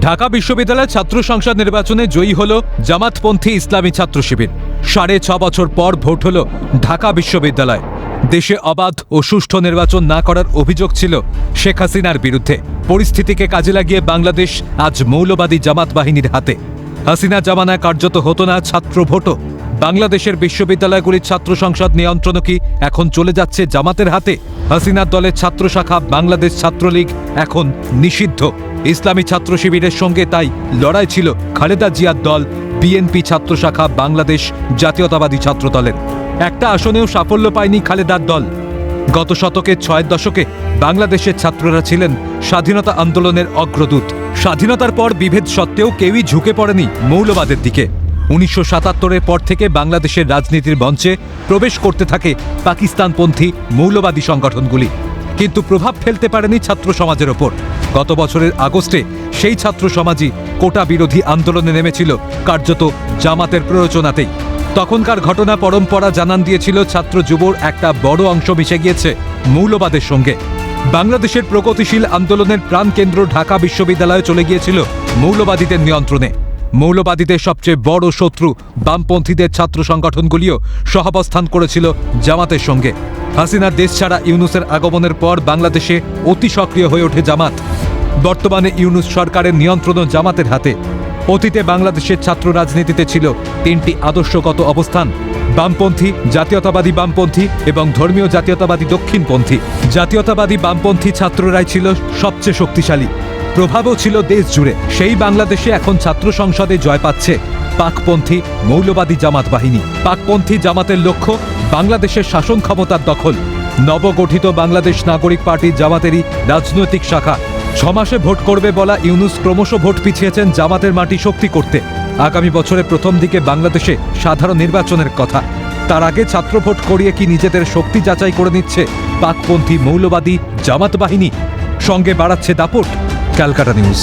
ঢাকা বিশ্ববিদ্যালয়ের ছাত্র সংসদ নির্বাচনে জয়ী হল জামাতপন্থী ইসলামী ছাত্র শিবির। সাড়ে ছ বছর পর ভোট হল ঢাকা বিশ্ববিদ্যালয়। দেশে অবাধ ও সুষ্ঠু নির্বাচন না করার অভিযোগ ছিল শেখ হাসিনার বিরুদ্ধে। পরিস্থিতিকে কাজে লাগিয়ে বাংলাদেশ আজ মৌলবাদী জামাত বাহিনীর হাতে। হাসিনা জামানায় কার্যত হতো না ছাত্র ভোটও। বাংলাদেশের বিশ্ববিদ্যালয়গুলির ছাত্র সংসদ নিয়ন্ত্রণও কি এখন চলে যাচ্ছে জামাতের হাতে? হাসিনার দলের ছাত্র শাখা বাংলাদেশ ছাত্রলীগ এখন নিষিদ্ধ। ইসলামী ছাত্র শিবিরের সঙ্গে তাই লড়াই ছিল খালেদা জিয়ার দল, বিএনপি ছাত্র শাখা বাংলাদেশ জাতীয়তাবাদী ছাত্র দলের একটা আসনেও সাফল্য পায়নি খালেদার দল। গত শতকের ছয়ের দশকে বাংলাদেশের ছাত্ররা ছিলেন স্বাধীনতা আন্দোলনের অগ্রদূত। স্বাধীনতার পর বিভেদ সত্ত্বেও কেউই ঝুঁকে পড়েনি মৌলবাদের দিকে। উনিশশো সাতাত্তরের পর থেকে বাংলাদেশের রাজনীতির মঞ্চে প্রবেশ করতে থাকে পাকিস্তানপন্থী মৌলবাদী সংগঠনগুলি। কিন্তু প্রভাব ফেলতে পারেনি ছাত্র সমাজের ওপর। গত বছরের আগস্টে সেই ছাত্র সমাজই কোটা বিরোধী আন্দোলনে নেমেছিল, কার্যত জামাতের প্ররোচনাতেই। তখনকার ঘটনা পরম্পরা জানান দিয়েছিল ছাত্র যুবর একটা বড় অংশ মিশে গিয়েছে মৌলবাদের সঙ্গে। বাংলাদেশের প্রগতিশীল আন্দোলনের প্রাণকেন্দ্র ঢাকা বিশ্ববিদ্যালয়ে চলে গিয়েছিল মৌলবাদীদের নিয়ন্ত্রণে। মৌলবাদীদের সবচেয়ে বড় শত্রু বামপন্থীদের ছাত্র সংগঠনগুলিও সহাবস্থান করেছিল জামাতের সঙ্গে। হাসিনার দেশ ছাড়া ইউনুসের আগমনের পর বাংলাদেশে অতি সক্রিয় হয়ে ওঠে জামাত। বর্তমানে ইউনুস সরকারের নিয়ন্ত্রণ জামাতের হাতে। অতীতে বাংলাদেশের ছাত্র রাজনীতিতে ছিল তিনটি আদর্শগত অবস্থান। বামপন্থী, জাতীয়তাবাদী বামপন্থী এবং ধর্মীয় জাতীয়তাবাদী দক্ষিণপন্থী। জাতীয়তাবাদী বামপন্থী ছাত্ররাই ছিল সবচেয়ে শক্তিশালী। প্রভাবও ছিল দেশ জুড়ে। সেই বাংলাদেশে এখন ছাত্র সংসদে জয় পাচ্ছে পাকপন্থী মৌলবাদী জামাত বাহিনী। পাকপন্থী জামাতের লক্ষ্য বাংলাদেশের শাসন ক্ষমতার দখল। নবগঠিত বাংলাদেশ নাগরিক পার্টি জামাতেরই রাজনৈতিক শাখা। ছমাসে ভোট করবে বলা ইউনুস ক্রমশ ভোট পিছিয়েছেন জামাতের মাটি শক্তি করতে। আগামী বছরের প্রথম দিকে বাংলাদেশে সাধারণ নির্বাচনের কথা। তার আগে ছাত্র ভোট করিয়ে কি নিজেদের শক্তি যাচাই করে নিচ্ছে পাকপন্থী মৌলবাদী জামাত বাহিনী? সঙ্গে বাড়াচ্ছে দাপট। Calcutta News.